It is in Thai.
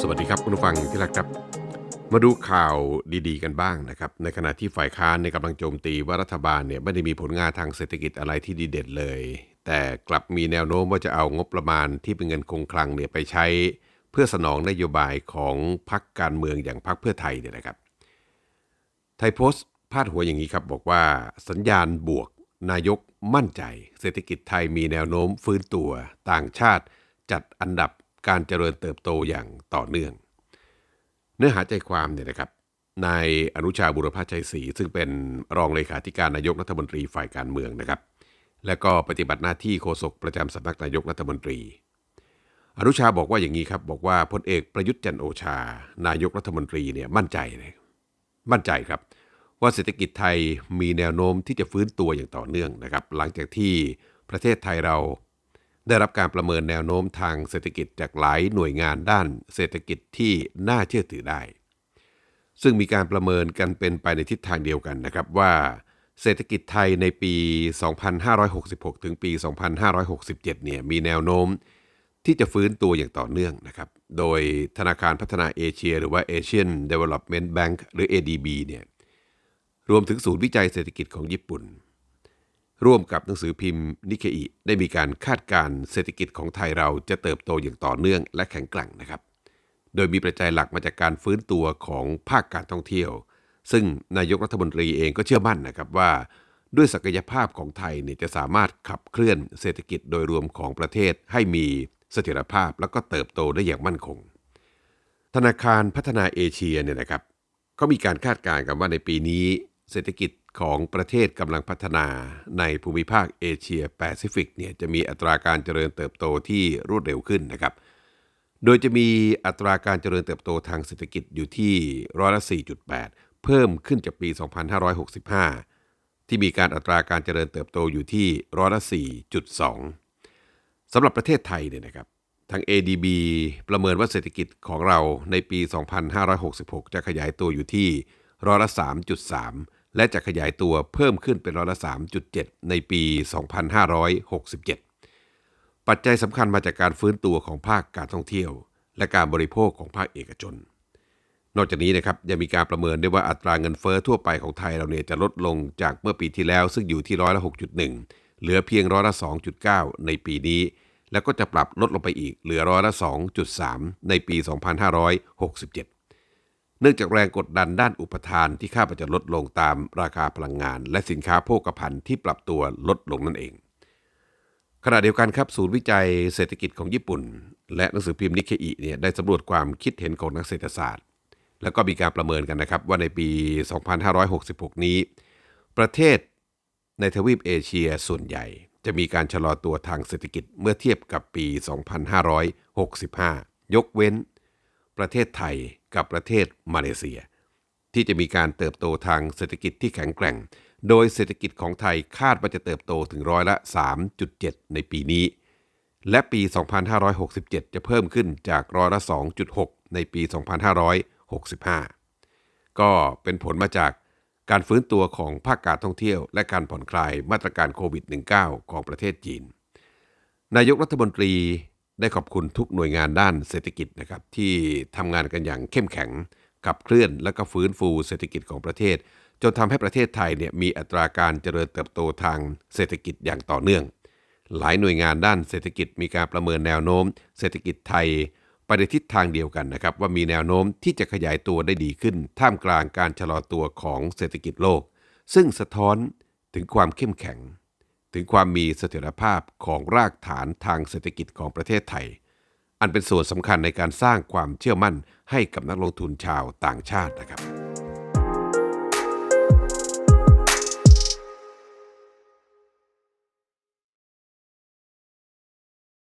สวัสดีครับคุณผู้ฟังที่รักครับ มาดูข่าวดีๆ กันบ้างนะครับ ในขณะที่ฝ่ายค้านในกำลังโจมตีว่ารัฐบาลเนี่ยไม่ได้มีผลงานทางเศรษฐกิจอะไรที่ดีเด่นเลย แต่กลับมีแนวโน้มว่าจะเอางบประมาณที่เป็นเงินคงคลังเนี่ยไปใช้ เพื่อสนองนโยบายของพรรคการเมืองอย่างพรรคเพื่อไทยเนี่ยนะครับไทยโพสต์พาดหัวอย่างนี้ครับบอกว่าสัญญาณบวก นายกมั่นใจ เศรษฐกิจไทยมีแนวโน้มฟื้นตัวต่างชาติจัดอันดับการเจริญเติบโตอย่างต่อเนื่อง เนื้อหาใจความเนี่ยนะครับนายอนุชาบุรพชัยศรีซึ่งเป็นรองเลขาธิการนายกรัฐมนตรีฝ่ายการเมืองนะครับ และก็ปฏิบัติหน้าที่โฆษกประจำสำนักนายกรัฐมนตรี อนุชาบอกว่าอย่างนี้ครับ บอกว่าพลเอกประยุทธ์จันโอชา นายกรัฐมนตรีเนี่ยมั่นใจเลยมั่นใจครับ ว่าเศรษฐกิจไทยมีแนวโน้มที่จะฟื้นตัวอย่างต่อเนื่องนะครับ หลังจากที่ประเทศไทยเรา ได้รับการประเมินแนวโน้มทางเศรษฐกิจจากหลายหน่วยงานด้านเศรษฐกิจที่น่าเชื่อถือได้ ซึ่งมีการประเมินกันเป็นไปในทิศทางเดียวกันนะครับว่า เศรษฐกิจไทยในปี 2566 ถึงปี 2567 เนี่ยมีแนวโน้มที่จะฟื้นตัวอย่างต่อเนื่องนะครับ โดยธนาคารพัฒนาเอเชีย หรือว่า Asian Development Bank หรือ ADB เนี่ย รวมถึงศูนย์วิจัยเศรษฐกิจของญี่ปุ่น ร่วมกับหนังสือพิมพ์นิเคอิได้มีการคาดการณ์เศรษฐกิจของไทยเราจะเติบโตอย่างต่อเนื่องและแข็งแกร่งนะครับ โดยมีปัจจัยหลักมาจากการฟื้นตัวของภาคการท่องเที่ยว ซึ่งนายกรัฐมนตรีเองก็เชื่อมั่นนะครับว่า ด้วยศักยภาพของไทยเนี่ยจะสามารถขับเคลื่อนเศรษฐกิจโดยรวมของประเทศให้มีเสถียรภาพแล้วก็เติบโตได้อย่างมั่นคง ธนาคารพัฒนาเอเชียเนี่ยนะครับเขามีการคาดการณ์กันว่าในปีนี้ เศรษฐกิจของประเทศกำลังพัฒนาในภูมิภาคเอเชียแปซิฟิกเนี่ยจะมีอัตราการเจริญเติบโตที่รวดเร็วขึ้นนะครับ โดยจะมีอัตราการเจริญเติบโตทางเศรษฐกิจอยู่ที่ร้อยละ 4.8 เพิ่มขึ้นจากปี 2565 ที่มีการอัตราการเจริญเติบโตอยู่ที่ร้อยละ 4.2 สำหรับประเทศไทยเนี่ยนะครับทาง ADB ประเมินว่าเศรษฐกิจของเราในปี 2566 จะขยายตัวอยู่ที่ร้อยละ 3.3 และจะขยายตัวเพิ่มขึ้นเป็นร้อยละ 3.7 ในปี 2567 ปัจจัยสำคัญมาจากการฟื้นตัวของภาคการท่องเที่ยว และการบริโภคของภาคเอกชน นอกจากนี้นะครับยังมีการประเมินได้ว่าอัตราเงินเฟอ้อทั่วไปของไทยเราเนี่ยจะลดลงจากเมื่อปีที่แล้ว ซึ่งอยู่ที่ร้อยละ 6.1 เหลือเพียงร้อยละ 2.9 ในปีนี้ แล้วก็จะปรับลดลงไปอีกเหลือร้อยละ 2.3 ในปี 2567 เนื่องจากแรงกดดันด้านอุปทานที่ค่าประจะลดลงตามราคาพลังงาน และสินค้าโภคภัณฑ์ที่ปรับตัวลดลงนั่นเอง ขณะเดียวกันครับศูนย์วิจัยเศรษฐกิจของญี่ปุ่น และหนังสือพิมพ์นิเคอิเนี่ยได้สำรวจความคิดเห็นของนักเศรษฐศาสตร์ แล้วก็มีการประเมินกันนะครับว่าในปี 2566 นี้ ประเทศในทวีปเอเชียส่วนใหญ่ จะมีการชะลอตัวทางเศรษฐกิจเมื่อเทียบกับปี 2565 ยกเว้น ประเทศไทย กับประเทศมาเลเซีย ที่จะมีการเติบโตทางเศรษฐกิจที่แข็งแกร่ง โดยเศรษฐกิจของไทยคาดว่าจะเติบโตถึงร้อยละ 3.7 ในปีนี้ และปี 2567 จะเพิ่มขึ้นจากร้อยละ 2.6 ในปี 2565 ก็เป็นผลมาจากการฟื้นตัวของภาคการท่องเที่ยวและการผ่อนคลายมาตรการโควิด -19 ของประเทศจีน นายกรัฐมนตรี ได้ขอบคุณทุกหน่วยงานด้านเศรษฐกิจนะครับที่ทำงานกันอย่างเข้มแข็งขับเคลื่อนและก็ฟื้นฟูเศรษฐกิจของประเทศ จนทำให้ประเทศไทยเนี่ยมีอัตราการเจริญเติบโตทางเศรษฐกิจอย่างต่อเนื่อง หลายหน่วยงานด้านเศรษฐกิจมีการประเมินแนวโน้ม เศรษฐกิจไทยไปในทิศทางเดียวกันนะครับว่ามีแนวโน้มที่จะขยายตัวได้ดีขึ้น ท่ามกลางการชะลอตัวของเศรษฐกิจโลก ซึ่งสะท้อนถึงความเข้มแข็ง ถึงความมีเสถียรภาพของรากฐานทางเศรษฐกิจของประเทศไทย อันเป็นส่วนสำคัญในการสร้างความเชื่อมั่นให้กับนักลงทุนชาวต่างชาตินะครับ